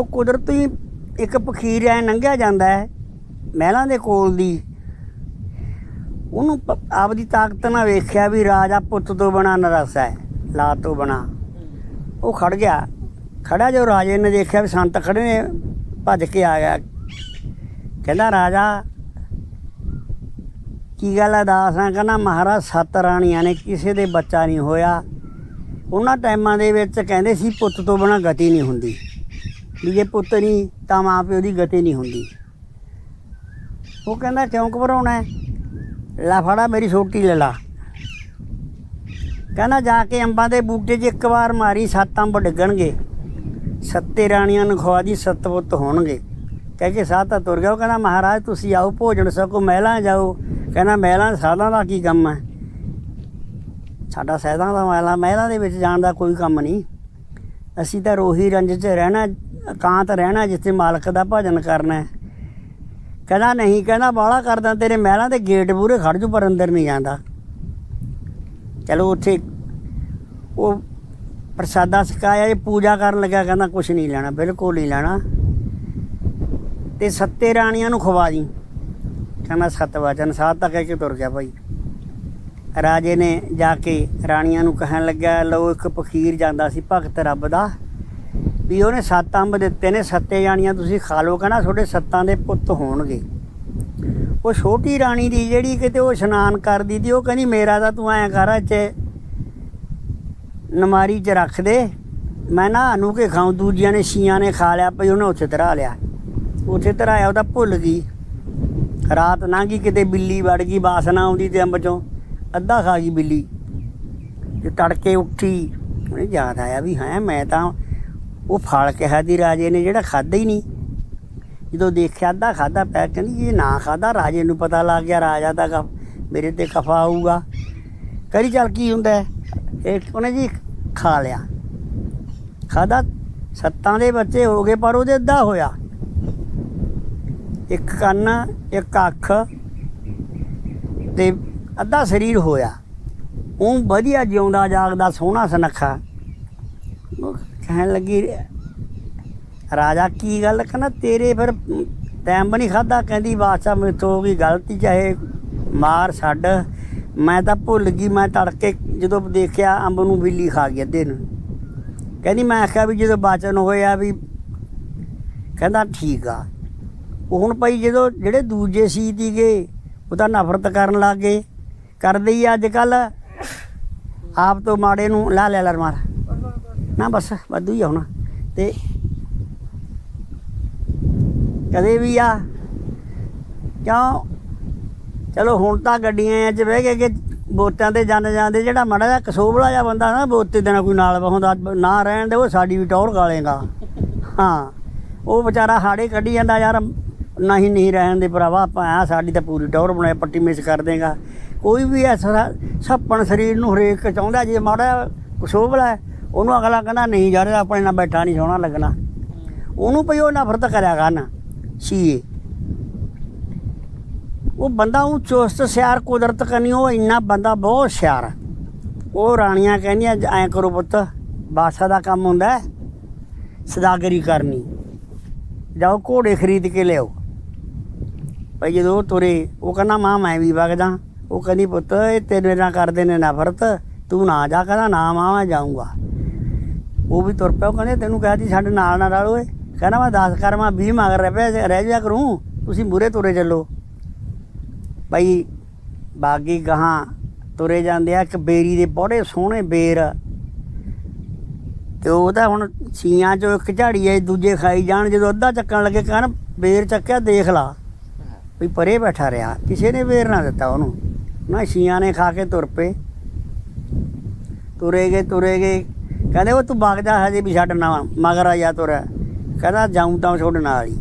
ਉਹ ਕੁਦਰਤੀ ਇੱਕ ਪਖੀਰ ਐ ਲੰਘਿਆ ਜਾਂਦਾ ਹੈ, ਮਹਿਲਾਂ ਦੇ ਕੋਲ ਦੀ। ਉਹਨੂੰ ਪ- ਆਪਦੀ ਤਾਕਤ ਨਾਲ ਵੇਖਿਆ ਵੀ ਰਾਜਾ ਪੁੱਤ ਤੋਂ ਬਣਾ ਨਰਸ ਹੈ ਲਾ ਤੋਂ ਬਣਾ। ਉਹ ਖੜ ਗਿਆ। ਖੜਾ ਜੋ ਰਾਜੇ ਨੇ ਦੇਖਿਆ ਵੀ ਸੰਤ ਖੜੇ ਨੇ, ਭੱਜ ਕੇ ਆ ਗਿਆ। ਕਹਿੰਦਾ, ਰਾਜਾ, ਕੀ ਗੱਲ ਹੈ ਦਾਸ ਆ ਕਹਿੰਦਾ, ਮਹਾਰਾਜ, ਸੱਤ ਰਾਣੀਆਂ ਨੇ, ਕਿਸੇ ਦੇ ਬੱਚਾ ਨਹੀਂ ਹੋਇਆ। ਉਹਨਾਂ ਟਾਈਮਾਂ ਦੇ ਵਿੱਚ ਕਹਿੰਦੇ ਸੀ ਪੁੱਤ ਤੋਂ ਬਿਨਾਂ ਗਤੀ ਨਹੀਂ ਹੁੰਦੀ। ਵੀ ਜੇ ਪੁੱਤ ਨਹੀਂ, ਤਾਂ ਮਾਂ ਪਿਓ ਦੀ ਗਤੀ ਨਹੀਂ ਹੁੰਦੀ। ਉਹ ਕਹਿੰਦਾ, ਕਿਉਂ ਘਬਰਾਉਣਾ ਹੈ? ਲੈ ਫੜਾ ਮੇਰੀ ਛੋਟੀ ਲੈ ਲਾ। ਕਹਿੰਦਾ, ਜਾ ਕੇ ਅੰਬਾਂ ਦੇ ਬੂਟੇ 'ਚ ਇੱਕ ਵਾਰ ਮਾਰੀ, ਸੱਤ ਅੰਬ ਡਿੱਗਣਗੇ। ਸੱਤੇ ਰਾਣੀਆਂ ਨੂੰ ਖਵਾ ਦੀ, ਸੱਤ ਪੁੱਤ ਹੋਣਗੇ। ਕਹਿ ਕੇ ਸਾਹ ਤਾਂ ਤੁਰ ਗਿਆ। ਉਹ ਕਹਿੰਦਾ, ਮਹਾਰਾਜ, ਤੁਸੀਂ ਆਓ, ਭੋਜਨ ਸਕੋ, ਮਹਿਲਾਂ ਜਾਓ। ਕਹਿੰਦਾ, ਮਹਿਲਾਂ ਸਾਧਾਂ ਦਾ ਕੀ ਕੰਮ ਹੈ? ਸਾਡਾ ਸਹਿਦਾਂ ਦਾ ਮਹਿਲਾ, ਮਹਿਲਾਂ ਦੇ ਵਿੱਚ ਜਾਣ ਦਾ ਕੋਈ ਕੰਮ ਨਹੀਂ। ਅਸੀਂ ਤਾਂ ਰੋਹੀ ਰੰਜ 'ਚ ਰਹਿਣਾ ਇਕਾਂਤ ਰਹਿਣਾ ਜਿੱਥੇ ਮਾਲਕ ਦਾ ਭਜਨ ਕਰਨਾ ਹੈ। ਕਹਿੰਦਾ, ਨਹੀਂ, ਕਹਿੰਦਾ, ਬਾਹਲਾ ਕਰਦਾ, ਤੇਰੇ ਮਹਿਲਾਂ ਦੇ ਗੇਟ ਪੂਰੇ ਖੜ ਜੂ, ਪਰ ਅੰਦਰ ਨਹੀਂ ਜਾਂਦਾ। ਚਲੋ, ਉੱਥੇ ਉਹ ਪ੍ਰਸਾਦਾ ਸਿਕਾਇਆ ਇਹ ਪੂਜਾ ਕਰਨ ਲੱਗਾ ਕਹਿੰਦਾ ਕੁਝ ਨਹੀਂ ਲੈਣਾ, ਬਿਲਕੁਲ ਨਹੀਂ ਲੈਣਾ। ਤੇ ਸੱਤੇ ਰਾਣੀਆਂ ਨੂੰ ਖਵਾ ਦੀ। ਕਹਿੰਦਾ, ਸਤ ਵਚਨ, ਸਾਧ ਤਾਂ ਕਹਿ ਕੇ ਤੁਰ ਗਿਆ ਭਾਈ। ਰਾਜੇ ਨੇ ਜਾ ਕੇ ਰਾਣੀਆਂ ਨੂੰ ਕਹਿਣ ਲੱਗਾ ਲਓ, ਇੱਕ ਫਕੀਰ ਜਾਂਦਾ ਸੀ, ਭਗਤ ਰੱਬ ਦਾ। ਵੀ ਉਹਨੇ ਸੱਤ ਅੰਬ ਦਿੱਤੇ ਨੇ, ਸੱਤੇ ਜਾਣੀਆਂ ਤੁਸੀਂ ਖਾ ਲਓ, ਕਹਿੰਦਾ ਤੁਹਾਡੇ ਸੱਤਾਂ ਦੇ ਪੁੱਤ ਹੋਣਗੇ। ਉਹ ਛੋਟੀ ਰਾਣੀ ਦੀ ਜਿਹੜੀ ਕਿਤੇ ਉਹ ਇਸ਼ਨਾਨ ਕਰਦੀ ਤੀ ਉਹ ਕਹਿੰਦੀ, ਮੇਰਾ ਤਾਂ ਤੂੰ ਐਂ ਕਰ 'ਚ ਨਮਾਰੀ 'ਚ ਰੱਖ ਦੇ। ਮੈਂ ਨਾ ਨੂੰ ਕੇ ਖਾਉਂ ਦੂਜਿਆਂ ਨੇ ਛੀਆਂ ਨੇ ਖਾ ਲਿਆ, ਭਈ ਉਹਨੇ ਉੱਥੇ ਧਰਾ ਲਿਆ। ਉੱਥੇ ਧਰਾਇਆ ਉਹਦਾ ਭੁੱਲ ਗਈ। ਰਾਤ ਲੰਘ ਗਈ, ਕਿਤੇ ਬਿੱਲੀ ਵੜ ਗਈ ਬਾਸਨਾ ਆਉਂਦੀ ਤੇ ਅੰਬ ਚੋਂ। ਅੱਧਾ ਖਾ ਗਈ ਬਿੱਲੀ। ਤੇ ਤੜਕੇ ਉੱਠੀ, ਉਹਨੇ ਯਾਦ ਆਇਆ ਵੀ ਹੈ, ਮੈਂ ਤਾਂ ਉਹ ਫਲ ਕਿਹਾ ਦੀ ਰਾਜੇ ਨੇ ਜਿਹੜਾ ਖਾਦਾ ਹੀ ਨਹੀਂ। ਜਦੋਂ ਦੇਖਿਆ ਅੱਧਾ ਖਾਦਾ ਪੈ ਕਹਿੰਦੀ ਇਹ ਨਾ ਖਾਦਾ ਰਾਜੇ ਨੂੰ ਪਤਾ ਲੱਗ ਗਿਆ, ਰਾਜਾ ਦਾ ਕ- ਮੇਰੇ ਤੇ ਕਫਾ ਆਊਗਾ। ਕਰੀ ਚੱਲ ਕੀ ਹੁੰਦਾ ਇਹ ਉਹਨੇ ਜੀ ਖਾ ਲਿਆ। ਖਾਦਾ ਸੱਤਾਂ ਦੇ ਬੱਚੇ ਹੋ ਗਏ ਪਰ ਉਹਦੇ ਅੱਧਾ ਹੋਇਆ। ਇੱਕ ਕੰਨ, ਇੱਕ ਅੱਖ ਤੇ ਅੱਧਾ ਸਰੀਰ ਹੋਇਆ। ਉਹ ਵਧੀਆ ਜਿਉਂਦਾ ਜਾਗਦਾ, ਸੋਹਣਾ ਸੁਨੱਖਾ। ਕਹਿਣ ਲੱਗੀ, ਰਾਜਾ, ਕੀ ਗੱਲ ਕਹਿੰਦਾ ਤੇਰੇ ਫਿਰ ਟਾਈਮ ਨਹੀਂ ਖਾਦਾ ਕਹਿੰਦੀ, ਬਾਦਸ਼ਾਹ ਮੇਥੋਂ ਹੋ ਗਈ ਗਲਤੀ ਚਾਹੇ ਮਾਰ ਛੱਡ। ਮੈਂ ਤਾਂ ਭੁੱਲ ਗਈ, ਮੈਂ ਤੜਕੇ ਜਦੋਂ ਦੇਖਿਆ ਅੰਬ ਨੂੰ ਬਿੱਲੀ ਖਾ ਗਈ ਅੱਧੇ ਨੂੰ। ਕਹਿੰਦੀ, ਮੈਂ ਆਖਿਆ ਵੀ ਜਦੋਂ ਬਾਚਨ ਹੋਇਆ ਵੀ ਕਹਿੰਦਾ, ਠੀਕ ਆ। ਉਹ ਹੁਣ ਭਾਈ ਜਦੋਂ ਜਿਹੜੇ ਦੂਜੇ ਸੀ ਤੀਗੇ, ਉਹ ਤਾਂ ਨਫ਼ਰਤ ਕਰਨ ਲੱਗ ਗਏ। ਕਰਦੇ ਹੀ ਅੱਜ ਕੱਲ ਆਪ ਤੋਂ ਮਾੜੇ ਨੂੰ ਲਾ ਲੈ ਲਰ ਮਾਰ। ਨਾ ਬਸ ਵਾਧੂ ਹੀ ਆਉਣਾ ਹੁਣ। ਤੇ ਕਦੇ ਵੀ ਆ ਕਿਉਂ? ਚਲੋ ਹੁਣ ਤਾਂ ਗੱਡੀਆਂ 'ਚ ਬਹਿ ਕੇ ਕਿ ਬੋਤਾਂ ਤੇ ਜਾਂਦੇ ਜਾਂਦੇ ਜਿਹੜਾ ਮਾੜਾ ਜਿਹਾ ਕਸੋਬਲਾ ਜਿਹਾ ਬੰਦਾ ਨਾ ਵੋਟੇ ਦੇਣਾ ਕੋਈ ਨਾਲ ਹੁੰਦਾ ਨਾ ਰਹਿਣ ਦੇ ਉਹ ਸਾਡੀ ਵੀ ਟੌਰ ਗਾਲੇਗਾ ਹਾਂ ਉਹ ਵਿਚਾਰਾ ਹਾੜੇ ਕੱਢੀ ਜਾਂਦਾ ਯਾਰ ਨਹੀਂ ਨਹੀਂ ਰਹਿਣ ਦੇ ਭਰਾਵਾ ਆਪਾਂ ਆ ਸਾਡੀ ਤਾਂ ਪੂਰੀ ਟੌਰ ਬਣਾਇਆ ਪੱਟੀ ਮਿਸ ਕਰ ਦੇਗਾ। ਕੋਈ ਵੀ ਐਸਾ ਸੱਪਣ ਸਰੀਰ ਨੂੰ ਹਰੇਕ ਚਾਹੁੰਦਾ ਜੇ ਮਾੜਾ ਕਸੋਬਲਾ ਹੈ, ਉਹਨੂੰ ਅਗਲਾ ਕਹਿੰਦਾ, ਨਹੀਂ ਯਾਰ ਆਪਣੇ ਨਾਲ ਬੈਠਾ ਨਹੀਂ, ਸੋਹਣਾ ਲੱਗਣਾ। ਉਹਨੂੰ ਭਈ ਉਹ ਨਫ਼ਰਤ ਕਰਿਆ ਕਰਨ ਸੀਏ ਉਹ ਬੰਦਾ ਉਹ ਚੁਸਤ, ਸਿਆਰ, ਕੁਦਰਤ ਕਰਨੀ ਉਹ ਇੰਨਾ ਬੰਦਾ ਬਹੁਤ ਸਿਆਰ। ਉਹ ਰਾਣੀਆਂ ਕਹਿੰਦੀਆਂ, ਐਂ ਕਰੋ ਪੁੱਤ ਬਾਸਾ ਦਾ ਕੰਮ ਹੁੰਦਾ ਹੈ, ਸਦਾਗਰੀ ਕਰਨੀ। ਜਾਓ, ਘੋੜੇ ਖਰੀਦ ਕੇ ਲਿਆਓ। ਭਾਈ ਜਦੋਂ ਉਹ ਤੁਰੇ, ਉਹ ਕਹਿੰਦਾ, ਮਾਂ, ਮੈਂ ਵੀ ਵਗਦਾ। ਉਹ ਕਹਿੰਦੀ, ਪੁੱਤ, ਇਹ ਤੇਰੇ ਨਾਲ ਕਰਦੇ ਨੇ ਨਫ਼ਰਤ, ਤੂੰ ਨਾ ਜਾ, ਕਹਿੰਦਾ, ਨਾ ਮਾਂ, ਮੈਂ ਜਾਊਂਗਾ। ਉਹ ਵੀ ਤੁਰ ਪਿਆ, ਉਹ ਕਹਿੰਦੇ ਤੈਨੂੰ ਕਹਿ ਦੀ ਸਾਡੇ ਨਾਲ ਨਾ ਰਲ ਓਏ। ਕਹਿੰਦਾ ਮੈਂ 10 ਕਰ, ਮੈਂ 20 ਮਗਰ ਰਹਿ ਪਿਆ ਰਹਿ ਜਾ ਕਰੂੰ, ਤੁਸੀਂ ਮੂਰੇ ਤੁਰੇ ਚੱਲੋ। ਭਾਈ ਬਾਗੀ ਗਾਹਾਂ ਤੁਰੇ ਜਾਂਦੇ ਆ, ਇੱਕ ਬੇਰੀ ਦੇ ਬੜੇ ਸੋਹਣੇ ਬੇਰ। ਤੇ ਉਹ ਤਾਂ ਹੁਣ ਛੀਆਂ ਚੋਂ ਇੱਕ ਝਾੜੀ ਐ ਦੂਜੇ ਖਾਈ ਜਾਣ, ਜਦੋਂ ਅੱਧਾ ਚੱਕਣ ਲੱਗੇ ਕਹਿਣ ਬੇਰ ਚੱਕਿਆ, ਦੇਖ ਲਾ। ਵੀ ਪਰੇ ਬੈਠਾ ਰਿਹਾ, ਕਿਸੇ ਨੇ ਬੇਰ ਨਾ ਦਿੱਤਾ ਉਹਨੂੰ। ਨਾ ਛੀਆਂ ਨੇ ਖਾ ਕੇ ਤੁਰ ਪਏ। ਤੁਰੇ ਗਏ ਤੁਰੇ ਗਏ ਕਹਿੰਦੇ ਉਹ ਤੂੰ ਵਗ ਹਜੇ ਵੀ ਛੱਡਣਾ ਮਗਰ ਆ ਜਾ ਤੁਰ। ਕਹਿੰਦਾ ਜਾਊਂ ਤਾਂ ਤੁਹਾਡੇ ਨਾਲ ਹੀ।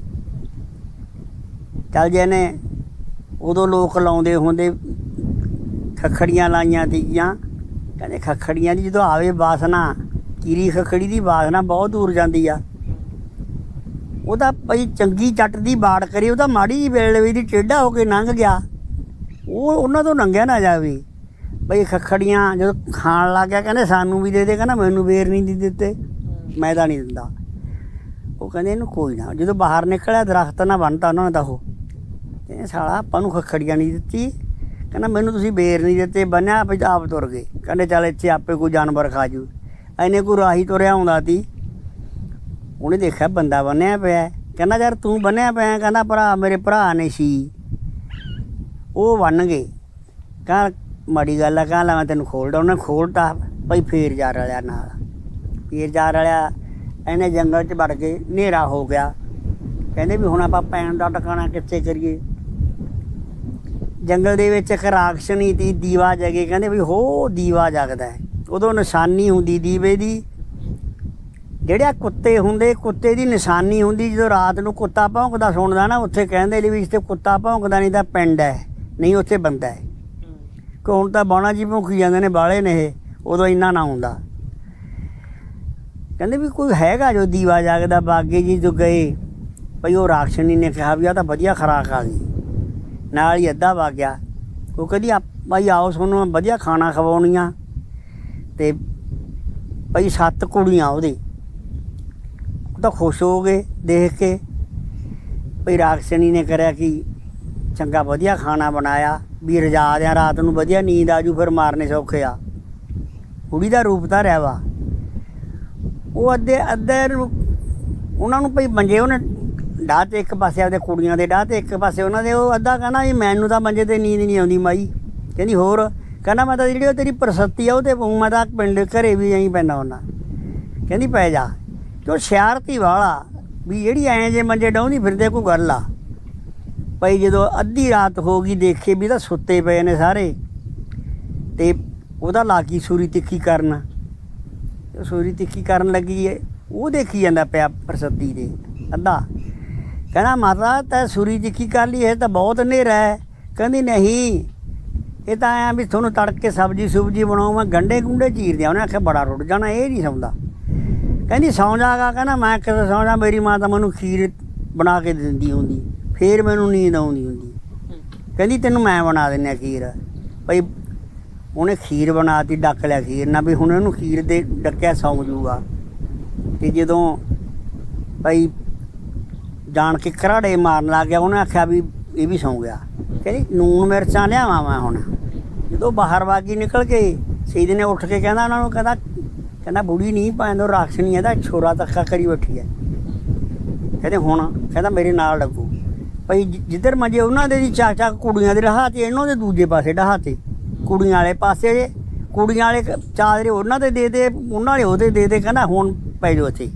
ਚੱਲ ਜੇ ਨੇ ਉਦੋਂ ਲੋਕ ਲਾਉਂਦੇ ਹੁੰਦੇ, ਖਖੜੀਆਂ ਲਾਈਆਂ ਤੀਆਂ, ਕਹਿੰਦੇ ਖਖੜੀਆਂ ਦੀ ਜਦੋਂ ਆਵੇ ਬਾਸਨਾ ਕੀਰੀ ਖਖੜੀ ਦੀ ਬਾਸਨਾ ਬਹੁਤ ਦੂਰ ਜਾਂਦੀ ਆ। ਉਹਦਾ ਭਈ ਚੰਗੀ ਚੱਟ ਦੀ ਬਾੜ ਕਰੀ, ਉਹਦਾ ਮਾੜੀ ਜਿਹੀ ਵੇਲ ਵੀ ਦੀ ਟੇਢਾ ਹੋ ਕੇ ਲੰਘ ਗਿਆ। ਉਹ ਉਹਨਾਂ ਤੋਂ ਲੰਘਿਆ ਨਾ ਜਾਵੇ। ਬਈ ਖਖੜੀਆਂ ਜਦੋਂ ਖਾਣ ਲੱਗ ਗਿਆ, ਕਹਿੰਦੇ ਸਾਨੂੰ ਵੀ ਦੇ ਦੇ, ਕਹਿੰਦਾ ਮੈਨੂੰ ਵੇਰ ਨਹੀਂ ਦੀ ਦਿੱਤੇ। ਮੈਂ ਤਾਂ ਨਹੀਂ ਦਿੰਦਾ। ਉਹ ਕਹਿੰਦੇ ਇਹਨੂੰ ਕੋਈ ਨਾ, ਜਦੋਂ ਬਾਹਰ ਨਿਕਲਿਆ, ਦਰਖਤ ਨਾ ਬਣਤਾ ਉਹਨਾਂ ਨੇ ਤਾਂ ਉਹ। ਇਹ ਸਾਲਾ, ਆਪਾਂ ਨੂੰ ਖਖੜੀਆਂ ਨਹੀਂ ਦਿੱਤੀ। ਕਹਿੰਦਾ ਮੈਨੂੰ ਤੁਸੀਂ ਬੇਰ ਨਹੀਂ ਦਿੱਤੇ, ਬੰਨਿਆ, ਆਪ ਆਪ ਤੁਰ ਗਏ। ਕਹਿੰਦੇ ਚੱਲ ਇੱਥੇ ਆਪੇ ਕੋਈ ਜਾਨਵਰ ਖਾ ਜੂ। ਐਨੇ ਕੋਈ ਰਾਹੀ ਤੁਰਿਆ ਆਉਂਦਾ ਤੀ ਉਹਨੇ ਦੇਖਿਆ ਬੰਦਾ ਬੰਨਿਆ ਪਿਆ। ਕਹਿੰਦਾ, ਯਾਰ ਤੂੰ ਬੰਨਿਆ ਪਿਆ? ਕਹਿੰਦਾ, ਭਰਾ, ਮੇਰੇ ਭਰਾ ਨੇ ਸੀ। ਉਹ ਬੰਨ ਗਏ। ਕਹਾਂ ਮਾੜੀ ਗੱਲ ਆ ਕਹਾਂ ਲਾ ਮੈਂ ਤੈਨੂੰ ਖੋਲਦਾ, ਉਹਨੇ ਖੋਲਤਾ, ਭਾਈ ਫੇਰ ਜਾ ਰਲਿਆ ਨਾਲ। ਫੇਰ ਜਾ ਰਲਿਆ ਇਹਨੇ ਜੰਗਲ 'ਚ ਵੜ ਕੇ ਹਨੇਰਾ ਹੋ ਗਿਆ। ਕਹਿੰਦੇ ਵੀ ਹੁਣ ਆਪਾਂ ਪੈਣ ਦਾ ਟਿਕਾਣਾ ਕਿੱਥੇ ਕਰੀਏ? ਜੰਗਲ ਦੇ ਵਿੱਚ ਇੱਕ ਰਾਖਸ਼ਣੀ ਤੀ ਦੀਵਾ ਜਗੇ, ਕਹਿੰਦੇ ਵੀ ਹੋ ਦੀਵਾ ਜਗਦਾ ਉਦੋਂ ਨਿਸ਼ਾਨੀ ਹੁੰਦੀ ਦੀਵੇ ਦੀ। ਜਿਹੜੇ ਕੁੱਤੇ ਹੁੰਦੇ, ਕੁੱਤੇ ਦੀ ਨਿਸ਼ਾਨੀ ਹੁੰਦੀ, ਜਦੋਂ ਰਾਤ ਨੂੰ ਕੁੱਤਾ ਭੌਂਕਦਾ, ਸੁਣਦਾ ਨਾ, ਉੱਥੇ ਕਹਿੰਦੇ ਲਈ ਵੀ ਇੱਥੇ ਕੁੱਤਾ ਭੌਂਕਦਾ ਨਹੀਂ ਤਾਂ ਪਿੰਡ ਹੈ, ਨਹੀਂ ਉੱਥੇ ਬੰਦਾ ਹੈ। ਕਿ ਹੁਣ ਤਾਂ ਬਾਣਾ ਜੀ ਭੌਂਕੀ ਜਾਂਦੇ ਨੇ ਬਾਲੇ ਨੇ ਇਹ, ਉਦੋਂ ਇੰਨਾ ਨਾ ਹੁੰਦਾ। ਕਹਿੰਦੇ ਵੀ ਕੋਈ ਹੈਗਾ ਜੋ ਦੀਵਾ ਜਾਗਦਾ, ਬਾਗੇ ਜੀ ਜੋ ਗਏ, ਭਈ ਉਹ ਰਾਖਸ਼ਣੀ ਨੇ ਕਿਹਾ ਵੀ ਆ ਤਾਂ ਵਧੀਆ ਖਰਾਕ ਆ ਗਈ। ਨਾਲ ਹੀ ਅੱਧਾ ਵਗ ਗਿਆ ਉਹ ਕਹਿੰਦੀ ਆ ਭਾਈ ਆਓ ਤੁਹਾਨੂੰ ਵਧੀਆ ਖਾਣਾ ਖਵਾਉਣੀਆਂ ਤੇ ਭਾਈ ਸੱਤ ਕੁੜੀਆਂ ਉਹਦੇ। ਉਹ ਤਾਂ ਖੁਸ਼ ਹੋ ਗਏ ਦੇਖ ਕੇ। ਭਈ ਰਾਖਸ਼ਣੀ ਨੇ ਕਰਿਆ ਕਿ ਚੰਗਾ ਵਧੀਆ ਖਾਣਾ ਬਣਾਇਆ। ਵੀ ਰਜਾ ਦਿਆਂ, ਰਾਤ ਨੂੰ ਵਧੀਆ ਨੀਂਦ ਆਜੂ, ਫਿਰ ਮਾਰਨੇ ਸੌਖੇ ਆ। ਕੁੜੀ ਦਾ ਰੂਪ ਤਾਂ ਰਿਹਾ ਵਾ। ਉਹ ਅੱਧੇ ਅੱਧੇ ਉਹਨਾਂ ਨੂੰ ਭਈ ਮੰਜੇ ਉਹਨੇ ਡਾਹ ਤੇ ਇੱਕ ਪਾਸੇ ਆਪਦੇ ਕੁੜੀਆਂ ਦੇ ਡਾਹ ਤੇ ਇੱਕ ਪਾਸੇ ਉਹਨਾਂ ਦੇ, ਉਹ ਅੱਧਾ ਕਹਿੰਦਾ ਵੀ ਮੈਨੂੰ ਤਾਂ ਮੰਜੇ ਤੇ ਨੀਂਦ ਨਹੀਂ ਆਉਂਦੀ ਮਾਈ। ਕਹਿੰਦੀ, ਹੋਰ? ਕਹਿੰਦਾ ਮੈਂ ਤਾਂ ਜਿਹੜੀ ਉਹ ਤੇਰੀ ਪ੍ਰਸਤੀ ਆ, ਉਹ ਤੇ ਮੈਂ ਤਾਂ ਪਿੰਡ ਘਰੇ ਵੀ ਐਂ ਪੈਣਾ ਹੁੰਦਾ। ਕਹਿੰਦੀ, ਪੈ ਜਾ। ਤੇ ਉਹ ਸ਼ਿਆਰਤੀ ਵਾਲਾ ਵੀ ਜਿਹੜੀ ਐਂ ਜੇ ਮੰਜੇ ਡਾਉਂਦੀ ਫਿਰਦੇ, ਕੋਈ ਗੱਲ ਆ। ਭਈ ਜਦੋਂ ਅੱਧੀ ਰਾਤ ਹੋ ਗਈ ਦੇਖੇ ਵੀ ਤਾਂ ਸੁੱਤੇ ਪਏ ਨੇ ਸਾਰੇ ਤੇ ਉਹਦਾ ਲਾਗੀ ਸੂਰੀ ਤਿੱਖੀ ਕਰਨ। ਸੂਰੀ ਤਿੱਖੀ ਕਰਨ ਲੱਗੀ ਏ, ਉਹ ਦੇਖੀ ਜਾਂਦਾ ਪਿਆ ਪ੍ਰਸੱਦੀ ਦੇ, ਅੱਧਾ। ਕਹਿੰਦਾ ਮਾਤਾ, ਤੈ ਸੂਰੀ ਤਿੱਖੀ ਕਰ ਲਈ, ਇਹ ਤਾਂ ਬਹੁਤ ਹਨੇਰਾ ਹੈ। ਕਹਿੰਦੀ ਨਹੀਂ, ਇਹ ਤਾਂ ਆਇਆ ਵੀ ਤੁਹਾਨੂੰ ਤੜਕੇ ਸਬਜੀ ਸੁਬਜੀ ਬਣਾਉ, ਮੈਂ ਗੰਡੇ ਗੁੰਡੇ ਚੀਰ ਉਹਨੇ ਆਖਿਆ ਬੜਾ ਰੁੱਟ ਜਾਣਾ, ਇਹ ਨਹੀਂ ਸੌਂਦਾ। ਕਹਿੰਦੀ ਸੌਂ ਜਾਗਾ, ਕਹਿੰਦਾ ਮੈਂ ਕਿਤੇ ਸੌਂ ਜਾ, ਮੇਰੀ ਮਾਤਾ ਮੈਨੂੰ ਖੀਰ ਬਣਾ ਕੇ ਦਿੰਦੀ ਹੁੰਦੀ। ਫੇਰ ਮੈਨੂੰ ਨੀਂਦ ਆਉਂਦੀ ਹੁੰਦੀ। ਕਹਿੰਦੀ ਤੈਨੂੰ ਮੈਂ ਬਣਾ ਦਿੰਨਾ ਖੀਰ। ਭਈ ਉਹਨੇ ਖੀਰ ਬਣਾਤੀ, ਡੱਕ ਲਿਆ ਖੀਰ। ਨਾਲ ਵੀ ਹੁਣ ਇਹਨੂੰ ਖੀਰ ਦੇ ਡੱਕਿਆ ਸੌਂ ਜੂਗਾ ਤੇ ਜਦੋਂ ਭਾਈ ਜਾਣ ਕੇ ਘਰਾੜੇ ਮਾਰਨ ਲੱਗ ਗਿਆ, ਉਹਨੇ ਆਖਿਆ ਵੀ ਇਹ ਵੀ ਸੌਂ ਗਿਆ। ਕਹਿੰਦੀ ਨੂਨ ਮਿਰਚਾਂ ਲਿਆਵਾਂ ਮੈਂ ਹੁਣ। ਜਦੋਂ ਬਾਹਰ ਬਾਗੀ ਨਿਕਲ ਕੇ, ਸਈਦ ਨੇ ਉੱਠ ਕੇ ਕਹਿੰਦਾ ਉਹਨਾਂ ਨੂੰ, ਕਹਿੰਦਾ ਕਹਿੰਦਾ ਬੁੜੀ ਨਹੀਂ ਪੈਂਦੋ ਰਾਖਸ਼ਣੀ ਇਹਦਾ ਛੋਰਾ ਤੱਕਾ ਕਰੀ ਬੈਠੀ ਹੈ। ਕਹਿੰਦੇ ਹੁਣ, ਕਹਿੰਦਾ ਮੇਰੇ ਨਾਲ ਲੱਗੂ। ਭਈ ਜਿੱਧਰ ਮੰਜੇ ਉਹਨਾਂ ਦੇ ਦੀ ਚਾਕ ਚਾਕ ਕੁੜੀਆਂ ਦੇ ਰਹਾ ਤੇ ਇਹਨਾਂ ਦੇ ਦੂਜੇ ਪਾਸੇ ਡਹਾਤੇ ਕੁੜੀਆਂ ਵਾਲੇ ਪਾਸੇ ਕੁੜੀਆਂ ਵਾਲੇ ਕ- ਚਾਦਰੇ ਉਹਨਾਂ ਦੇ ਦੇ ਦੇ, ਉਹਨਾਂ ਵਾਲੇ ਉਹਦੇ ਦੇ ਦੇ, ਕਹਿੰਦਾ ਹੁਣ ਪੈ ਜਾਓ ਇੱਥੇ।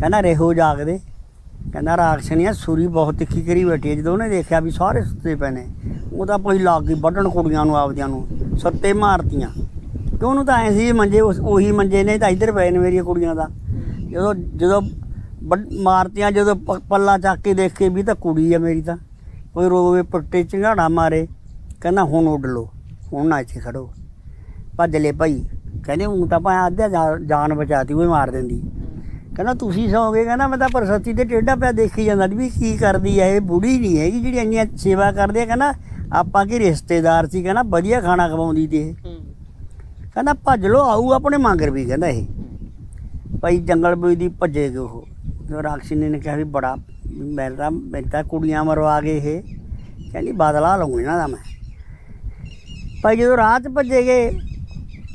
ਕਹਿੰਦਾ ਰਹੋ ਜਾਗਦੇ ਕਹਿੰਦਾ ਰਾਖਸ਼ਣੀਆ ਸੂਰੀ ਬਹੁਤ ਤਿੱਖੀ ਕਰੀ ਬੈਠੀ ਹੈ। ਜਦੋਂ ਉਹਨੇ ਦੇਖਿਆ ਵੀ ਸਾਰੇ ਸੁੱਤੇ ਪਏ ਨੇ, ਉਹ ਤਾਂ ਕੋਈ ਲੱਗ ਗਈ ਵੱਢਣ ਕੁੜੀਆਂ ਨੂੰ, ਆਪਦਿਆਂ ਨੂੰ, ਸੱਤੇ ਮਾਰਤੀਆਂ। ਕਿ ਉਹਨੂੰ ਤਾਂ ਐ ਸੀ ਮੰਜੇ ਉਸ- ਉਹੀ ਮੰਜੇ ਨੇ ਤਾਂ ਇੱਧਰ ਪਏ ਨੇ ਮੇਰੀਆਂ ਕੁੜੀਆਂ ਦਾ। ਜਦੋਂ ਜਦੋਂ ਮਾਰਤੀਆਂ ਜਦੋਂ ਪੱਲਾ ਚੱਕ ਕੇ ਦੇਖੇ ਵੀ ਤਾਂ ਕੁੜੀ ਆ ਮੇਰੀ ਤਾਂ। ਕੋਈ ਰੋਵੇ ਪੱਟੇ ਚੰਗਾੜਾ ਮਾਰੇ ਕਹਿੰਦਾ ਹੁਣ ਉੱਡ ਲੋ ਹੁਣ ਨਾ ਇੱਥੇ ਖੜੋ। ਭੱਜ ਲੈ ਭਾਈ ਕਹਿੰਦੇ ਹੁਣ ਤਾਂ ਭਾਂ ਅੱਧਾ ਜਾਨ ਬਚਾਤੀ ਉਹ ਮਾਰ ਦਿੰਦੀ। ਕਹਿੰਦਾ ਤੁਸੀਂ ਸੌਂਗੇ ਕਹਿੰਦਾ ਮੈਂ ਤਾਂ ਪਰਸਤੀ ਤੇ ਟੇਢਾ ਪਿਆ ਦੇਖੀ ਜਾਂਦਾ ਵੀ ਕੀ ਕਰਦੀ ਹੈ ਇਹ ਬੁੜੀ ਨਹੀਂ ਹੈਗੀ ਜਿਹੜੀ ਇੰਨੀਆਂ ਸੇਵਾ ਕਰਦੀ ਹੈ ਕਹਿੰਦਾ ਆਪਾਂ ਕੀ ਰਿਸ਼ਤੇਦਾਰ ਸੀ ਕਹਿੰਦਾ ਵਧੀਆ ਖਾਣਾ ਖਵਾਉਂਦੀ ਤੇ ਕਹਿੰਦਾ ਭੱਜ ਲੋ ਆਊ ਆਪਣੇ ਮੰਗਰ ਵੀ ਕਹਿੰਦਾ ਇਹ। ਭਾਈ ਜੰਗਲ ਬੋਈ ਦੀ ਭੱਜੇ ਗਏ ਉਹ। ਜੋ ਨੇ ਕਿਹਾ ਵੀ ਬੜਾ, ਮੈਂ ਤਾਂ ਮੇਰੇ ਤਾਂ ਕੁੜੀਆਂ ਮਰਵਾ ਗਏ ਇਹ, ਕਹਿੰਦੀ ਬਦਲਾ ਲਊਂ ਇਹਨਾਂ ਦਾ ਮੈਂ। ਭਾਈ ਜਦੋਂ ਰਾਤ ਭੱਜੇ ਗਏ,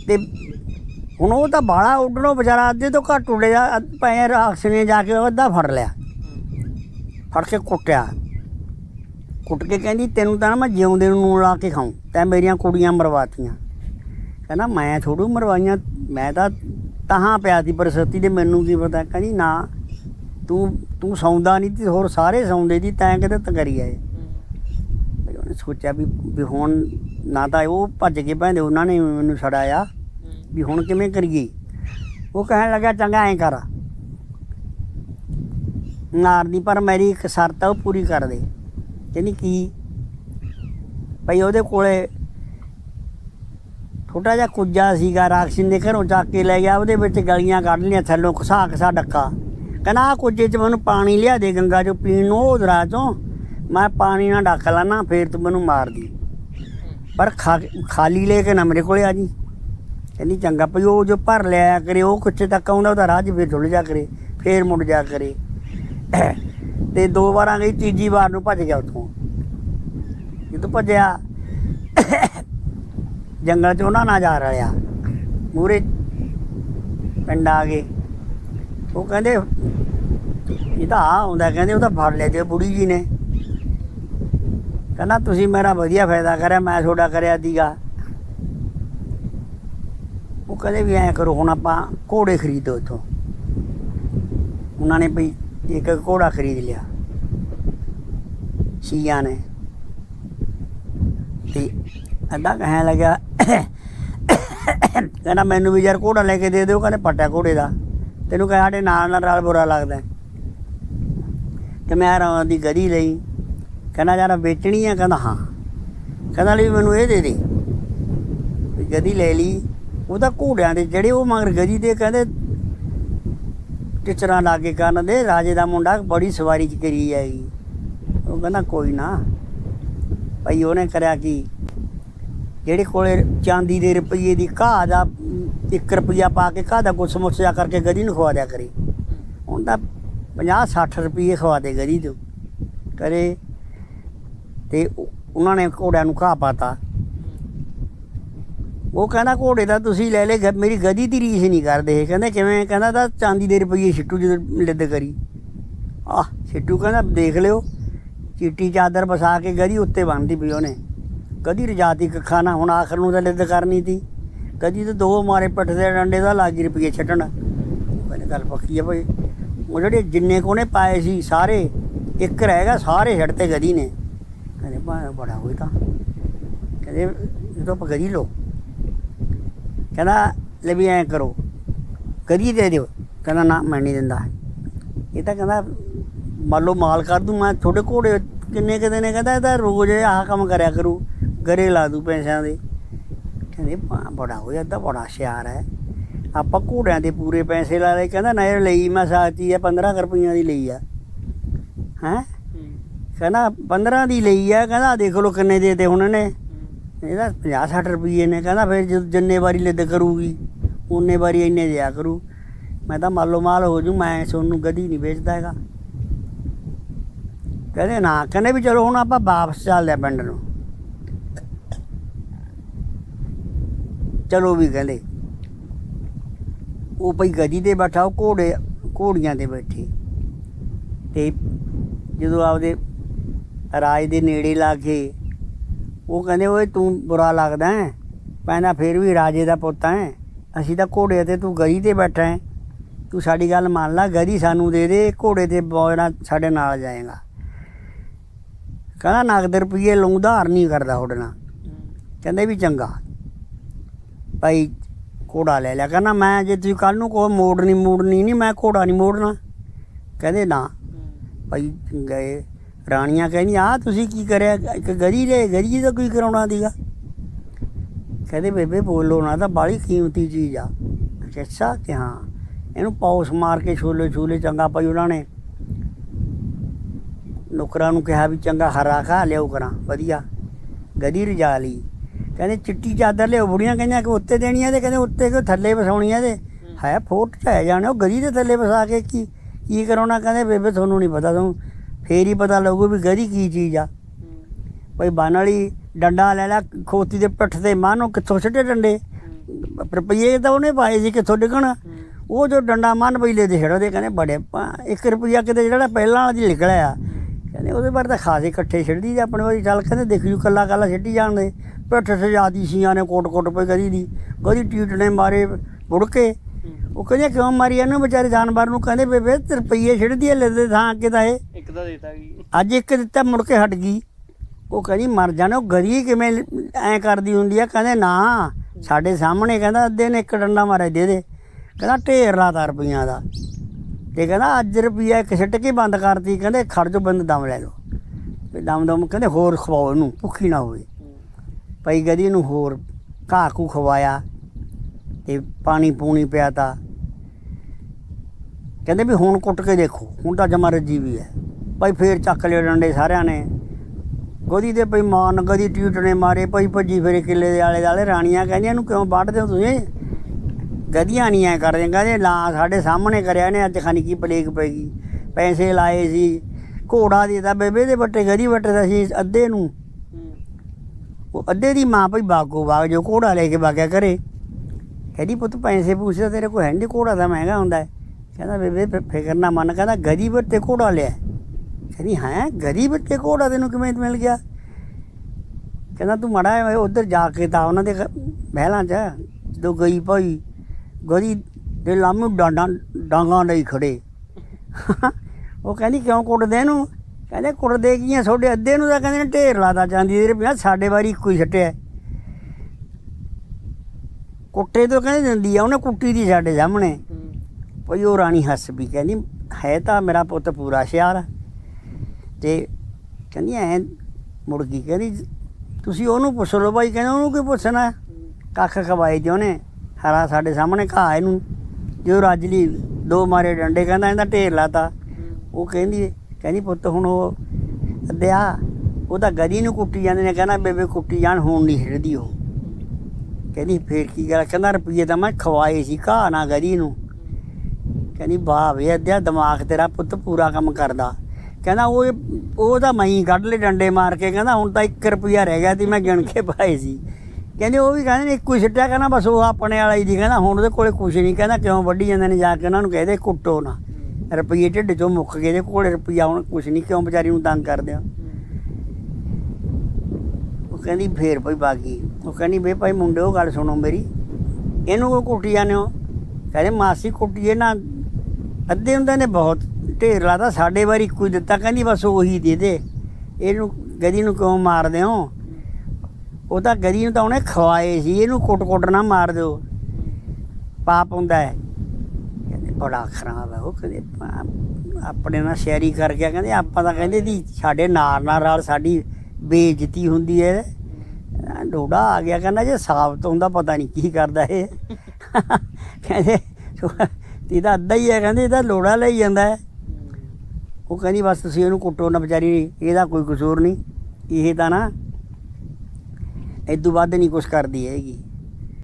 ਤੇ ਹੁਣ ਉਹ ਤਾਂ ਬਾਲਾ ਉੱਡਣੋਂ ਵਿਚਾਰਾ ਅੱਧੇ ਤੋਂ ਘੱਟ ਉੱਡਿਆ ਪਏ ਰਾਖਸ਼ੀਨੀ ਜਾ ਕੇ ਉਹ ਅੱਧਾ ਫੜ ਲਿਆ। ਫੜ ਕੇ ਕੁੱਟਿਆ। ਕੁੱਟ ਕੇ ਕਹਿੰਦੀ, ਤੈਨੂੰ ਤਾਂ ਨਾ ਮੈਂ ਜਿਉਂਦੇ ਨੂੰ ਲਾ ਕੇ ਖਾਉਂ ਤੈਂ ਮੇਰੀਆਂ ਕੁੜੀਆਂ ਮਰਵਾਤੀਆਂ। ਕਹਿੰਦਾ, ਮੈਂ ਥੋੜੂ ਮਰਵਾਈਆਂ, ਮੈਂ ਤਾਂ ਤਹਾਂ ਪਿਆ ਸੀ ਪਰਸਤੀ ਦੇ ਮੈਨੂੰ ਕੀ ਪਤਾ? ਕਹਿੰਦੀ, ਨਾ ਤੂੰ ਤੂੰ ਸੌਂਦਾ ਨਹੀਂ ਤੇ ਹੋਰ ਸਾਰੇ ਸੌਂਦੇ ਸੀ ਤੈਂ ਕਿਤੇ ਤਕਰੀ ਆਏ। ਉਹਨੇ ਸੋਚਿਆ ਵੀ ਵੀ ਹੁਣ ਨਾ ਤਾਂ ਉਹ ਭੱਜ ਕੇ ਭੈਂਦੇ ਉਹਨਾਂ ਨੇ ਮੈਨੂੰ ਛੜਾਇਆ ਵੀ ਹੁਣ ਕਿਵੇਂ ਕਰੀਏ? ਉਹ ਕਹਿਣ ਲੱਗਾ ਚੰਗਾ ਐਂ ਕਰ। ਨਾਰਦੀ ਪਰ ਮੇਰੀ ਇੱਕ ਸ਼ਰਤ ਆ ਉਹ ਪੂਰੀ ਕਰ ਦੇ। ਕਹਿੰਦੀ ਕੀ? ਭਈ ਉਹਦੇ ਕੋਲੇ ਛੋਟਾ ਜਿਹਾ ਕੁੱਜਾ ਸੀਗਾ ਰਾਖਸ਼ਿਨ ਦੇ ਘਰੋਂ ਚੱਕ ਕੇ ਲੈ ਗਿਆ ਉਹਦੇ ਵਿੱਚ ਗਲੀਆਂ ਕੱਢ ਲਈਆਂ ਥੱਲੋਂ ਘਸਾ ਘਸਾ ਡੱਕਾ। ਕਹਿੰਦਾ, ਆਹ ਕੁੱਜੇ 'ਚ ਮੈਨੂੰ ਪਾਣੀ ਲਿਆ ਦੇ ਗੰਗਾ 'ਚੋਂ, ਪੀਣ ਨੂੰ, ਉਹ ਦਰਾ 'ਚੋਂ। ਮੈਂ ਪਾਣੀ ਨਾਲ ਡੱਕ ਲੈਣਾ ਫੇਰ ਤੂੰ ਮੈਨੂੰ ਮਾਰਦੀ। ਪਰ ਖਾ- ਖਾਲੀ ਲੈ ਕੇ ਨਾ ਮੇਰੇ ਕੋਲੇ ਆ ਜੀ। ਕਹਿੰਦੀ, ਚੰਗਾ ਭਈ, ਉਹ ਜੋ ਭਰ ਲਿਆ ਕਰੇ, ਉਹ ਕਿੱਥੇ ਤੱਕ ਆਉਂਦਾ, ਉਹਦਾ ਰਾਹ 'ਚ ਫੇਰ ਥੁੱਲ ਜਾ ਕਰੇ, ਫੇਰ ਮੁੜ ਜਾ ਕਰੇ। ਤੇ ਦੋ ਵਾਰਾਂ ਗਈ, ਤੀਜੀ ਵਾਰ ਨੂੰ ਭੱਜ ਗਿਆ ਉੱਥੋਂ। ਜਦੋਂ ਭੱਜਿਆ, ਜੰਗਲ 'ਚ ਉਹਨਾਂ ਨਾਲ ਜਾ ਰਲਿਆ। ਮੂਰੇ ਪਿੰਡ ਆ ਗਏ। ਉਹ ਕਹਿੰਦੇ ਇਹ ਤਾਂ ਆਉਂਦਾ, ਕਹਿੰਦੇ ਉਹ ਤਾਂ ਫੜ ਲਿਆ ਤੇ ਬੁੜੀ ਜੀ ਨੇ। ਕਹਿੰਦਾ, ਤੁਸੀਂ ਮੇਰਾ ਵਧੀਆ ਫਾਇਦਾ ਕਰਿਆ, ਮੈਂ ਤੁਹਾਡਾ ਕਰਿਆ ਦੀਗਾ। ਉਹ ਕਹਿੰਦੇ ਵੀ ਐਂ ਕਰੋ, ਹੁਣ ਆਪਾਂ ਘੋੜੇ ਖਰੀਦੋ ਇੱਥੋਂ। ਉਹਨਾਂ ਨੇ ਵੀ ਇੱਕ ਘੋੜਾ ਖਰੀਦ ਲਿਆ, ਸ਼ੀਆਂ ਨੇ। ਤੇ ਅੱਡਾ ਕਹਿਣ ਲੱਗਾ ਕਹਿੰਦਾ, ਮੈਨੂੰ ਵੀ ਯਾਰ ਘੋੜਾ ਲੈ ਕੇ ਦੇ ਦਿਓ, ਕਹਿੰਦੇ ਪੱਟਾ ਘੋੜੇ ਦਾ। ਤੈਨੂੰ ਕਹਿ ਸਾਡੇ ਨਾਲ ਨਾਲ ਰਲ ਬੁਰਾ ਲੱਗਦਾ ਤੇ ਮੈਂ ਰਾਂ ਦੀ ਗੜੀ ਲਈ, ਕਹਿੰਦਾ ਯਾਰ ਵੇਚਣੀ ਆ, ਕਹਿੰਦਾ ਹਾਂ। ਕਹਿੰਦਾ ਲਈ ਮੈਨੂੰ ਇਹ ਦੇ ਦੇ। ਵੀ ਗਦੀ ਲੈ ਲਈ। ਉਹਦਾ ਘੋੜਿਆਂ ਦੇ ਜਿਹੜੇ ਉਹ ਮਗਰ ਗਦੀ ਦੇ ਕਹਿੰਦੇ ਟਿਚਰਾਂ ਲਾ ਕੇ ਕਰਨ ਦੇ, ਰਾਜੇ ਦਾ ਮੁੰਡਾ ਬੜੀ ਸਵਾਰੀ ਚ ਕਰੀ ਆਈ। ਉਹ ਕਹਿੰਦਾ ਕੋਈ ਨਾ। ਭਈ ਉਹਨੇ ਕਰਿਆ ਕਿ? ਜਿਹੜੇ ਕੋਲੇ ਚਾਂਦੀ ਦੇ ਰੁਪਈਏ ਦੀ ਘਾਹ ਦਾ 1 ਰੁਪਈਆ ਪਾ ਕੇ ਘਾਹ ਦਾ ਗੁੱਸ ਮੁੱਸਿਆ ਕਰਕੇ ਗਰੀ ਨੂੰ ਖਵਾ ਦਿਆ ਕਰੇ? ਹੁਣ ਤਾਂ 50 60 ਰੁਪਏ ਖਵਾ ਦੇ ਗਰੀ ਤੋਂ। ਕਰੇ ਤੇ ਉਹਨਾਂ ਨੇ ਘੋੜਿਆਂ ਨੂੰ ਘਾਹ ਪਾਤਾ। ਉਹ ਕਹਿੰਦਾ ਘੋੜੇ ਦਾ ਤੁਸੀਂ ਲੈ ਲੈ ਗ- ਮੇਰੀ ਗਦੀ ਦੀ ਰੀਸ ਨਹੀਂ ਕਰਦੇ ਇਹ। ਕਹਿੰਦੇ ਕਿਵੇਂ? ਕਹਿੰਦਾ ਤਾਂ ਚਾਂਦੀ ਦੇ ਰੁਪਈਏ ਛਿੱਟੂ ਜਦੋਂ ਲਿੱਦ ਕਰੀ। ਆਹ, ਛਿੱਟੂ ਕਹਿੰਦਾ ਦੇਖ ਲਿਓ, ਚੀਟੀ ਚਾਦਰ ਵਸਾ ਕੇ ਗਦੀ ਉੱਤੇ ਬੰਨਦੀ ਪਈ ਉਹਨੇ। ਕਦੀ ਰਜਾਤੀ ਕੱਖਾ ਨਾ ਹੁਣ ਆਖਰ ਨੂੰ ਤਾਂ ਲਿੱਦ ਕਰਨੀ ਤੀ। ਕਦੀ ਤੇ ਦੋ ਮਾਰੇ ਪੱਟ ਦੇ ਡੰਡੇ ਦਾ ਲਾਗੀ ਰੁਪਈਏ ਛੱਡਣ। ਕਹਿੰਦੇ ਗੱਲ ਪੱਕੀ ਆ ਭਾਈ ਉਹ ਜਿਹੜੇ ਜਿੰਨੇ ਕੋਨੇ ਪਾਏ ਸੀ ਸਾਰੇ, ਇੱਕ ਰਹਿ ਗਿਆ, ਸਾਰੇ ਛੱਡ ਤੇ ਗਦੀ ਨੇ। ਕਹਿੰਦੇ ਭਾ ਬੜਾ ਹੋਈ ਤਾਂ। ਕਹਿੰਦੇ ਇਹ ਤਾਂ ਆਪਾਂ ਗਦੀ ਲੋ ਕਹਿੰਦਾ, ਲੈ ਵੀ ਐਂ ਕਰੋ। ਗਦੀ ਦੇ ਦਿਓ। ਕਹਿੰਦਾ, ਨਾ, ਮੈਂ ਨਹੀਂ ਦਿੰਦਾ। ਇਹ ਤਾਂ ਕਹਿੰਦਾ, ਮੰਨ ਲਓ ਮਾਲ ਕਰ ਦੂੰ ਮੈਂ, ਤੁਹਾਡੇ ਘੋੜੇ ਕਿੰਨੇ ਕਿਤੇ ਨੇ ਕਹਿੰਦਾ, ਇਹ ਤਾਂ ਰੋਜ਼ ਆਹ ਕੰਮ ਕਰਿਆ ਕਰੂ। ਗਰੇ ਲਾ ਦੂੰ ਪੈਸਿਆਂ ਦੇ। ਕਹਿੰਦੇ ਭਾ ਬੜਾ ਹੋਇਆ ਤਾਂ ਬੜਾ ਹੁਸ਼ਿਆਰ ਹੈ। ਆਪਾਂ ਘੋੜਿਆਂ ਦੇ ਪੂਰੇ ਪੈਸੇ ਲਾ ਲਏ, ਕਹਿੰਦਾ, ਨਾ, ਇਹ ਲਈ ਮੈਂ ਸਾਤੀ ਹੈ 15 ਕੁ ਰੁਪਈਆਂ ਦੀ ਲਈ ਆ। ਹੈਂ? ਕਹਿੰਦਾ 15 ਦੀ ਲਈ ਆ। ਕਹਿੰਦਾ ਦੇਖ ਲਓ ਕਿੰਨੇ ਦੇ ਤੇ ਹੁਣ ਨੇ ਇਹਦਾ 50 60 ਰੁਪਏ ਨੇ, ਕਹਿੰਦਾ, ਫਿਰ ਜਦ ਜਿੰਨੇ ਵਾਰੀ ਲਿੱਦ ਕਰੂਗੀ ਉਨੇ ਵਾਰੀ ਇੰਨੇ ਦਿਆ ਕਰੂ। ਮੈਂ ਤਾਂ ਮਾਲੋ ਮਾਲ ਹੋ ਜੂ, ਮੈਂ ਸੋਨੂੰ ਗਦੀ ਨਹੀਂ ਵੇਚਦਾ ਹੈਗਾ। ਕਹਿੰਦੇ, ਨਾ, ਕਹਿੰਦੇ ਵੀ ਚਲੋ ਹੁਣ ਆਪਾਂ ਵਾਪਸ ਚੱਲਦੇ ਆ ਪਿੰਡ ਨੂੰ। ਚਲੋ ਵੀ ਕਹਿੰਦੇ। ਉਹ ਭਈ ਗਦੀ ਤੇ ਬੈਠਾ ਉਹ ਘੋੜੇ ਘੋੜੀਆਂ ਤੇ ਬੈਠੇ। ਤੇ ਜਦੋਂ ਆਪਦੇ ਰਾਜ ਦੇ ਨੇੜੇ ਲਾ ਕੇ ਉਹ ਕਹਿੰਦੇ ਓਏ ਤੂੰ ਬੁਰਾ ਲੱਗਦਾ ਹੈ। ਕਹਿੰਦਾ ਫਿਰ ਵੀ ਰਾਜੇ ਦਾ ਪੁੱਤ ਹੈ। ਅਸੀਂ ਤਾਂ ਘੋੜੇ ਤੇ ਤੂੰ ਗਦੀ ਤੇ ਬੈਠਾ ਹੈ। ਤੂੰ ਸਾਡੀ ਗੱਲ ਮੰਨ ਲੈ ਗਦੀ ਸਾਨੂੰ ਦੇ ਦੇ ਘੋੜੇ ਤੇ ਬੋਣਾ ਸਾਡੇ ਨਾਲ ਜਾਏਗਾ। ਕਹਿੰਦਾ ਨਗਦ ਰੁਪਏ ਲਊਂ ਉਧਾਰ ਨਹੀਂ ਕਰਦਾ ਤੁਹਾਡੇ ਨਾਲ। ਕਹਿੰਦੇ ਵੀ ਚੰਗਾ। ਭਾਈ ਘੋੜਾ ਲੈ ਲਿਆ। ਕਹਿੰਦਾ ਮੈਂ ਜੇ ਤੁਸੀਂ ਕੱਲ ਨੂੰ ਕੋਈ ਮੋੜਨੀ ਮੋੜਨੀ ਨਹੀਂ ਮੈਂ ਘੋੜਾ ਨਹੀਂ ਮੋੜਨਾ। ਕਹਿੰਦੇ ਨਾ। ਭਾਈ ਗਏ। ਰਾਣੀਆਂ ਕਹਿੰਦੀਆਂ ਆ ਤੁਸੀਂ ਕੀ ਕਰਿਆ? ਇੱਕ ਗਰੀ ਲੈ ਗਰੀ ਦਾ ਕੋਈ ਕਰਾਉਣਾ ਦੀਗਾ ਕਹਿੰਦੇ ਬੇਬੇ ਬੋਲੋ ਨਾ ਤਾਂ ਬਾਲੀ ਕੀਮਤੀ ਚੀਜ਼ ਆ। ਅੱਛਾ, ਅੱਛਾ ਕਿ ਹਾਂ। ਇਹਨੂੰ ਪੌਸ ਮਾਰ ਕੇ ਛੋਲੇ ਛੋਲੇ ਚੰਗਾ ਭਾਈ ਉਹਨਾਂ ਨੇ। ਨੁਕਰਾਂ ਨੂੰ ਕਿਹਾ ਵੀ ਚੰਗਾ ਹਰਾ ਖਾ ਲਿਓ ਕਰਾਂ ਵਧੀਆ। ਗਦੀ ਰਜਾ ਲਈ। ਕਹਿੰਦੇ ਚਿੱਟੀ ਚਾਦਰ ਲਿਓ ਬੁੜੀਆਂ ਕਹਿੰਦੀਆਂ ਕਿ ਉੱਤੇ ਦੇਣੀਆਂ ਤੇ ਕਹਿੰਦੇ ਉੱਤੇ ਕਿ ਥੱਲੇ ਵਸਾਉਣੀਆਂ ਤੇ। ਹੈ। ਫੋਟ ਚਾਹੇ ਜਾਣੇ ਉਹ ਗਦੀ ਦੇ ਥੱਲੇ ਵਸਾ ਕੇ ਕੀ ਕੀ ਕਰਾਉਣਾ ਕਹਿੰਦੇ ਬੇਬੇ ਤੁਹਾਨੂੰ ਨਹੀਂ ਪਤਾ ਤੁਹਾਨੂੰ ਫੇਰ ਹੀ ਪਤਾ ਲੱਗੂ ਵੀ ਗਦੀ ਕੀ ਚੀਜ਼ ਆ। ਭਾਈ ਬਨ ਵਾਲੀ ਡੰਡਾ ਲੈ ਲੈ ਖੋਤੀ ਦੇ ਪਿੱਠ ਤੇ ਮਾਨੋ ਕਿੱਥੋਂ ਛੱਡੇ ਡੰਡੇ? ਰੁਪਈਏ ਤਾਂ ਉਹਨੇ ਪਾਏ ਸੀ ਕਿੱਥੋਂ ਡਿੱਗਣਾ। ਉਹ ਜੋ ਡੰਡਾ ਮਨ ਬਈਲੇ ਦੇ ਛੜਦੇ ਕਹਿੰਦੇ ਬੜੇ ਇੱਕ ਰੁਪਈਆ ਕਿਤੇ ਜਿਹੜਾ ਪਹਿਲਾਂ ਵਾਲਾ ਜੀ ਨਿਕਲਿਆ। ਕਹਿੰਦੇ ਉਹਦੇ ਬਾਰੇ ਤਾਂ ਖਾਸੇ ਇਕੱਠੇ ਛੱਡਦੀ ਜਾਂ ਆਪਣੇ ਵਾਰੀ ਚੱਲ ਕਹਿੰਦੇ ਦੇਖ ਜੂ ਕੱਲਾ ਕੱਲਾ ਛੱਡੀ ਜਾਣਦੇ। ਪਿੱਠ ਸਜਾਦੀ ਸੀਆਂ ਨੇ ਕੋਟ ਕੋਟ ਪਈ ਗਦੀ ਦੀ। ਗਦੀ ਟੀਟ ਨੇ ਮਾਰੇ ਮੁੜ ਕੇ। ਉਹ ਕਹਿੰਦੇ ਕਿਉਂ ਮਾਰੀ ਇਹਨੂੰ? ਵਿਚਾਰੇ ਜਾਨਵਰ ਨੂੰ ਕਹਿੰਦੇ ਬੇਬੇ ਰੁਪਈਏ ਛੱਡਦੀ ਐ ਲੈਦੇ ਥਾਂ ਅੱਗੇ ਤਾਂ ਇਹ। ਇੱਕ ਤਾਂ ਦੇਤਾ ਗਈ ਅੱਜ ਇੱਕ ਦਿੱਤਾ ਮੁੜ ਕੇ ਹਟ ਗਈ। ਉਹ ਕਹਿੰਦੀ ਮਰ ਜਾਣਾ ਉਹ ਗਰੀ ਕਿਵੇਂ ਐ ਕਰਦੀ ਹੁੰਦੀ ਆ? ਕਹਿੰਦੇ ਨਾ ਸਾਡੇ ਸਾਹਮਣੇ ਕਹਿੰਦਾ ਅੱਧੇ ਨੇ ਇੱਕ ਡੰਡਾ ਮਾਰਿਆ ਦੇ ਦੇ। ਕਹਿੰਦਾ ਢੇਰ ਲਾਤਾ ਰੁਪਈਆਂ ਦਾ। ਤੇ ਕਹਿੰਦਾ ਅੱਜ ਰੁਪਈਆ ਇੱਕ ਸਿੱਟ ਕੇ ਬੰਦ ਕਰਤੀ। ਕਹਿੰਦੇ ਖੜ ਜੋ ਬੰਦ ਦਮ ਲੈ ਲਓ। ਦਮ ਦਮ ਕਹਿੰਦੇ ਹੋਰ ਖਵਾਓ ਇਹਨੂੰ ਭੁੱਖੀ ਨਾ ਹੋਵੇ। ਪਈ ਗਦੀ ਨੂੰ ਹੋਰ ਘਾਹ ਕੂ ਖਵਾਇਆ ਤੇ ਪਾਣੀ ਪੂਣੀ ਪਿਆ ਤਾ ਕਹਿੰਦੇ ਵੀ ਹੁਣ ਕੁੱਟ ਕੇ ਦੇਖੋ, ਹੁਣ ਤਾਂ ਜਮਾ ਰੱਜੀ ਵੀ ਹੈ। ਭਾਈ ਫੇਰ ਚੱਕ ਲਿਓ ਡੰਡੇ ਸਾਰਿਆਂ ਨੇ। ਗੋਦੀ ਦੇ ਭਾਈ ਮਾਨ ਗਦੀ ਟਿਊਟਣੇ ਮਾਰੇ, ਭਾਈ ਭੱਜੀ ਫੇਰੇ ਕਿੱਲੇ ਦੇ ਆਲੇ ਦਾਲੇ ਰਾਣੀਆਂ ਕਹਿੰਦੀਆਂ ਇਹਨੂੰ ਕਿਉਂ ਵੱਢਦੇ ਹੋ ਤੁਸੀਂ? ਗਧੀਆਂ ਨਹੀਂ ਐ ਕਰਦੇ, ਕਹਿੰਦੇ ਲਾ ਸਾਡੇ ਸਾਹਮਣੇ ਕਰਿਆ ਨੇ ਅੱਜ ਖਾਨੀ ਕੀ ਪਲੇਗ ਪੈਗੀ ਪੈਸੇ ਲਾਏ ਸੀ। ਘੋੜਾ ਦੇ ਦੇਦਾ ਬੇਬੇ ਦੇ ਬੱਟੇ ਗਧੀ ਬੱਟੇ ਦਾ ਸੀ, ਅੱਧੇ ਨੂੰ। ਉਹ ਅੱਧੇ ਦੀ ਮਾਂ ਭਈ ਬਾਗੋ ਬਾਗ ਜੋ ਘੋੜਾ ਲੈ ਕੇ ਬਾਗਿਆ ਕਰੇ। ਕਹਿੰਦੀ, ਪੁੱਤ, ਪੈਸੇ ਪੂਸੇ ਤੇਰੇ ਕੋਲ ਹੈ ਨਹੀਂ ਘੋੜਾ ਤਾਂ ਮਹਿੰਗਾ ਹੁੰਦਾ ਕਹਿੰਦਾ, ਬੇਬੇ ਫਿਕਰ ਨਾ ਮਨ। ਕਹਿੰਦਾ, ਗਰੀਬ ਤੇ ਘੋੜਾ ਲਿਆ। ਕਹਿੰਦੀ, ਹੈ? ਗਰੀਬ ਤੇ ਘੋੜਾ ਤੈਨੂੰ ਕਿਵੇਂ ਮਿਲ ਗਿਆ? ਕਹਿੰਦਾ, ਤੂੰ ਮੜਾ ਉਧਰ ਜਾ ਕੇ ਤਾਂ ਉਹਨਾਂ ਦੇ ਮਹਿਲਾਂ 'ਚ ਜਦੋਂ ਗਈ ਭਾਈ ਗਰੀ ਦੇ ਲਾਮੂ ਡਾਂਡਾਂ, ਡਾਂਗਾਂ ਲਈ ਖੜੇ। ਉਹ ਕਹਿੰਦੀ, ਕਿਉਂ ਕੁੱਟਦੇ ਇਹਨੂੰ? ਕਹਿੰਦੇ ਕੁੱਟਦੇ ਕੀ ਆ? ਤੁਹਾਡੇ ਅੱਧੇ ਨੂੰ ਤਾਂ ਕਹਿੰਦੇ ਨੇ ਢੇਰ ਲਾਦਾ ਚਾਂਦੀ ਦੇ ਰੁਪਿਆ ਸਾਡੇ ਵਾਰੀ ਇੱਕੋ ਹੀ ਛੱਟਿਆ ਕੁੱਟੇ ਤੋਂ ਕਹਿੰਦੇ ਦਿੰਦੀ ਆ, ਉਹਨੇ ਕੁੱਟੀ ਦੀ ਸਾਡੇ ਸਾਹਮਣੇ। ਭਈ ਉਹ ਰਾਣੀ ਹੱਸ ਵੀ ਕਹਿੰਦੀ, ਹੈ ਤਾਂ ਮੇਰਾ ਪੁੱਤ ਪੂਰਾ ਸ਼ਿਆਰ ਤੇ ਕਹਿੰਦੀ, ਐ ਮੁੜ ਗਈ ਕਹਿੰਦੀ, ਤੁਸੀਂ ਉਹਨੂੰ ਪੁੱਛ ਲਓ ਭਾਈ ਕਹਿੰਦੇ ਉਹਨੂੰ ਕੀ ਪੁੱਛਣਾ? ਕੱਖ ਖਵਾਏ ਤੇ ਉਹਨੇ, ਹਰਾ ਸਾਡੇ ਸਾਹਮਣੇ ਘਾਹ ਇਹਨੂੰ। ਜੋ ਰੱਜ ਲਈ ਦੋ ਮਾਰੇ ਡੰਡੇ, ਕਹਿੰਦਾ ਇਹਦਾ ਢੇਰ ਲਾਤਾ। ਉਹ ਕਹਿੰਦੀ ਕਹਿੰਦੀ ਪੁੱਤ ਹੁਣ ਉਹ ਅੱਧਿਆ, ਉਹ ਤਾਂ ਗਦੀ ਨੂੰ ਕੁੱਟੀ ਜਾਂਦੇ ਨੇ, ਕਹਿੰਦਾ ਬੇਬੇ ਕੁੱਟੀ ਜਾਣ, ਹੁਣ ਨਹੀਂ ਹਿੜਦੀ ਉਹ। ਕਹਿੰਦੀ ਫੇਰ ਕੀ ਗੱਲ ਕਹਿੰਦਾ ਰੁਪਈਏ ਤਾਂ ਮੈਂ ਖਵਾਏ ਸੀ, ਘਾਹ ਨਾ ਗਰੀ ਨੂੰ। ਕਹਿੰਦੀ ਵਾਹ ਵੇ ਅੱਧਿਆ ਦਿਮਾਗ ਤੇਰਾ ਪੁੱਤ ਪੂਰਾ ਕੰਮ ਕਰਦਾ। ਕਹਿੰਦਾ ਉਹ ਉਹ ਤਾਂ ਮੈਂ ਕੱਢ ਲਏ ਡੰਡੇ ਮਾਰ ਕੇ, ਕਹਿੰਦਾ ਹੁਣ ਤਾਂ 1 ਰੁਪਿਆ ਰਹਿ ਗਿਆ ਸੀ, ਮੈਂ ਗਿਣ ਕੇ ਪਾਏ ਸੀ। ਕਹਿੰਦੇ ਉਹ ਵੀ ਕਹਿੰਦੇ ਨੇ ਇੱਕੋ ਹੀ ਸਿੱਟਿਆ, ਕਹਿੰਦਾ ਬਸ ਉਹ ਆਪਣੇ ਵਾਲਾ ਹੀ ਦੀ ਕਹਿੰਦਾ ਹੁਣ ਉਹਦੇ ਕੋਲੇ ਕੁਝ ਨਹੀਂ, ਕਹਿੰਦਾ ਕਿਉਂ ਵੱਢੀ ਜਾਂਦੇ ਨੇ ਜਾ ਕੇ, ਉਹਨਾਂ ਨੂੰ ਕਹਦੇ ਕੁੱਟੋ ਨਾ। ਰੁਪਈਏ ਢਿੱਡ ਚੋਂ ਮੁੱਕ ਗਏ ਦੇ ਕੋਲੇ ਰੁਪਈਆ ਹੁਣ ਕੁਛ ਨਹੀਂ ਕਿਉਂ ਵਿਚਾਰੀ ਨੂੰ ਤੰਗ ਕਰਦੇ ਆ? ਉਹ ਕਹਿੰਦੀ, ਫੇਰ ਭਾਈ ਬਾਗੀ। ਉਹ ਕਹਿੰਦੀ ਵੇ ਭਾਈ ਮੁੰਡੇ, ਉਹ ਗੱਲ ਸੁਣੋ ਮੇਰੀ। ਇਹਨੂੰ ਕੋ ਕੁੱਟੀ ਜਾਂਦੇ ਹੋ? ਕਹਿੰਦੇ, ਮਾਸੀ ਕੁੱਟੀਏ ਨਾ। ਅੱਧੇ ਹੁੰਦੇ ਨੇ ਬਹੁਤ, ਢੇਰ ਲਾਦਾ, ਸਾਡੇ ਵਾਰੀ ਇੱਕੋ ਹੀ ਦਿੱਤਾ। ਕਹਿੰਦੀ, ਬਸ ਉਹੀ ਦੇ ਦੇ। ਇਹਨੂੰ, ਗਦੀ ਨੂੰ ਕਿਉਂ ਮਾਰਦੇ ਹੋ? ਉਹ ਤਾਂ ਗਦੀ ਨੂੰ ਤਾਂ ਉਹਨੇ ਖਵਾਏ ਸੀ। ਇਹਨੂੰ ਕੁੱਟ-ਕੁੱਟ ਨਾ ਮਾਰ ਦਿਓ। ਪਾਪ ਹੁੰਦਾ ਹੈ। ਬੜਾ ਖਰਾਬ ਹੈ। ਉਹ ਕਹਿੰਦੇ ਪਾ- ਆਪਣੇ ਨਾਲ ਸ਼ੈਰੀ ਕਰ ਗਿਆ। ਕਹਿੰਦੇ, ਆਪਾਂ ਤਾਂ ਕਹਿੰਦੇ ਦੀ ਸਾਡੇ ਨਾਲ ਨਾਲ ਸਾਡੀ ਬੇਇੱਜ਼ਤੀ ਹੁੰਦੀ ਹੈ। ਡੋੜਾ ਆ ਗਿਆ, ਕਹਿੰਦਾ, ਜੇ ਸਾਬਤ ਹੁੰਦਾ, ਪਤਾ ਨਹੀਂ ਕੀ ਕਰਦਾ ਇਹ। ਕਹਿੰਦੇ ਇਹਦਾ ਅੱਧਾ ਹੀ ਹੈ। ਕਹਿੰਦੇ ਇਹਦਾ ਲੋੜਾ ਲਈ ਜਾਂਦਾ ਹੈ। ਉਹ ਕਹਿੰਦੀ, ਬਸ ਤੁਸੀਂ ਇਹਨੂੰ ਕੁੱਟੋ ਨਾ ਵਿਚਾਰੀ, ਇਹਦਾ ਕੋਈ ਕਸੂਰ ਨਹੀਂ। ਇਹ ਤਾਂ ਨਾ ਇਦੋਂ ਵੱਧ ਨਹੀਂ ਕੁਝ ਕਰਦੀ ਹੈਗੀ।